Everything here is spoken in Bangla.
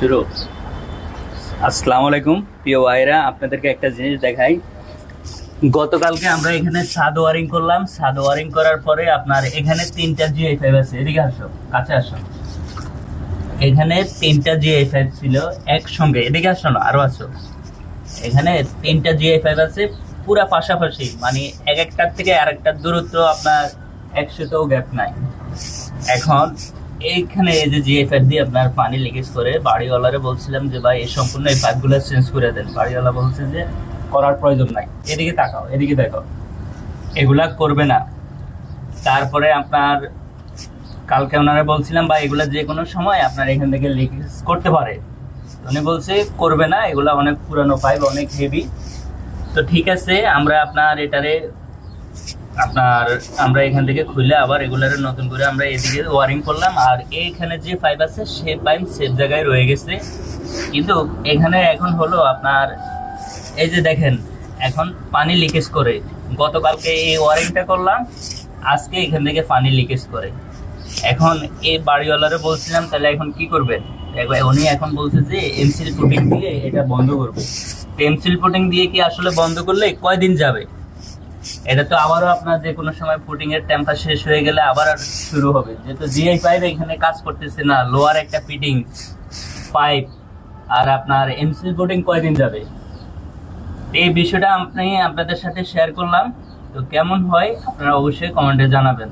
শুরু আসসালামু আলাইকুম, প্রিয় ভাইরা আপনাদেরকে একটা জিনিস দেখাই। গতকালকে আমরা এখানে সাদ ওয়ারিং করলাম। সাদ ওয়ারিং করার পরে আপনার এখানে তিনটা জিআই ফাইভ আছে। এদিকে আসো, কাছে আসো। এখানে তিনটা জিআই ফাইভ ছিল একসঙ্গে। এদিকে আসো না, আরও আসো। এখানে তিনটা জিআই ফাইভ আছে, পুরা পাশাপাশি। মানে এক একটার থেকে আরেকটার দূরত্ব আপনার একশোতেও গ্যাপ নাই। এখন এইখানে এই যে জিএ পাইপ দিয়ে আপনার পানি লিকেজ করে, বাড়িওয়ালারে বলছিলাম যে, ভাই, এই সম্পূর্ণ এই পাইপগুলো চেঞ্জ করে দেন। বাড়িওয়ালা বলছে যে, করার প্রয়োজন নাই। এদিকে তাকাও, এদিকে দেখো। এগুলা করবে না। তারপরে আপনার, কালকে ওনারা বলছিলাম বা এগুলা যে কোনো সময় আপনার এখান থেকে লিকেজ করতে পারে। উনি বলছে, করবে না, এগুলা অনেক পুরানো পাইপ অনেক হেভি তো ঠিক আছে, আমরা আপনার এটারে আপনার, আমরা এখান থেকে খুলে আবার রেগুলারে নতুন করে আমরা এদিকে ওয়ারিং করলাম। আর এইখানে যে পাইপ আছে সে পাইপ সেফ জায়গায় রয়ে গেছে। কিন্তু এখানে এখন হলো আপনার, এই যে দেখেন, এখন পানি লিকেজ করে। গতকালকে এই ওয়ারিংটা করলাম, আজকে এখান থেকে পানি লিকেজ করে। এখন এই বাড়িওয়ালারে বলছিলাম, তাহলে এখন কি করবেন উনি এখন বলছে যে এমসিল পুটিং দিয়ে এটা বন্ধ করবে। এমসিল পুটিং দিয়ে কি আসলে বন্ধ করলে কয়দিন যাবে? এটা তো আবারও আপনার যে কোনো সময় ফুটিং এর টেম্পার শেষ হয়ে গেলে আবার শুরু হবে। যেহেতু জিআই পাইপ এখানে কাজ করতেছে না লোয়ার একটা ফিটিং পাইপ আর আপনার এমসিল বোর্ডিং কয়দিন যাবে? এই বিষয়টা আপনি আপনাদের সাথে শেয়ার করলাম। তো কেমন হয় আপনারা অবশ্যই কমেন্টে জানাবেন।